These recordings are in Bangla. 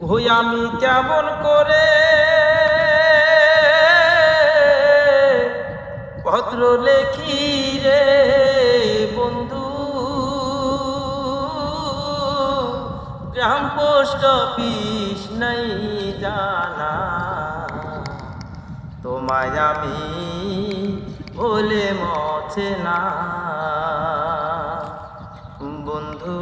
ওই আমি কেমন করে পত্র লেখি রে বন্ধু? গ্রাম পোস্ট অফিস নাই জানা। তোমায় আমি বলে মছে না। বন্ধু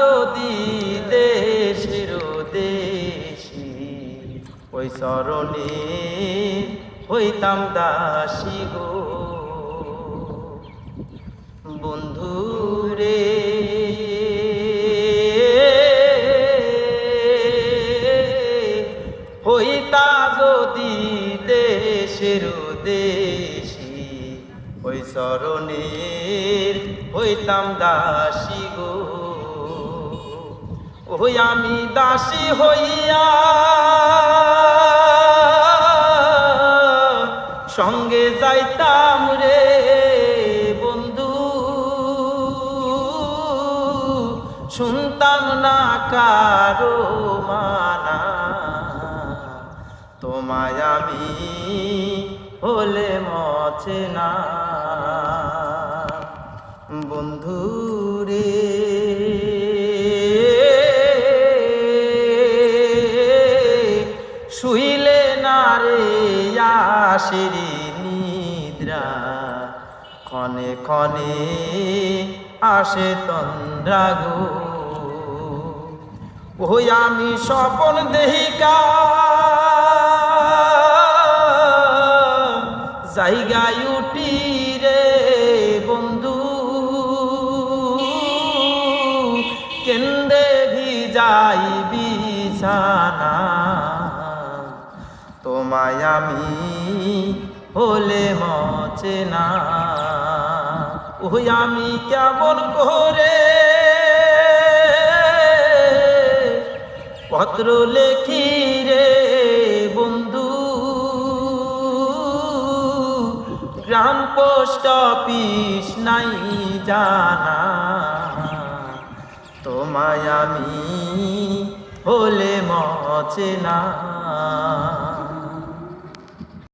যদি দেশের দেশি ওই স্মরণে হইতাম দাসী গো। বন্ধু রে, হইতা যদি দেশের দেশি ওই স্মরণের হইতাম দাসী গো। ওই আমি দাসী হইয়া সঙ্গে যাইতাম রে বন্ধু। শুনতাম না কারও মানা। তোমায় আমি হলে মছে না। আসিরি নিদ্রা। ক্ষণে ক্ষণে আসে তন্দ্রা গো ওই আমি স্বপন দেহিকা। জায়গায় উঠি রে বন্ধু। কেন্দ্রে ভিজাই বিছানা তোমায় আমি হলে মচে না। ওই আমি কেমন করে পত্র লেখি রে বন্ধু? গ্রাম পোস্ট অফিস নাই জানা। তোমায় আমি হলে মচে না।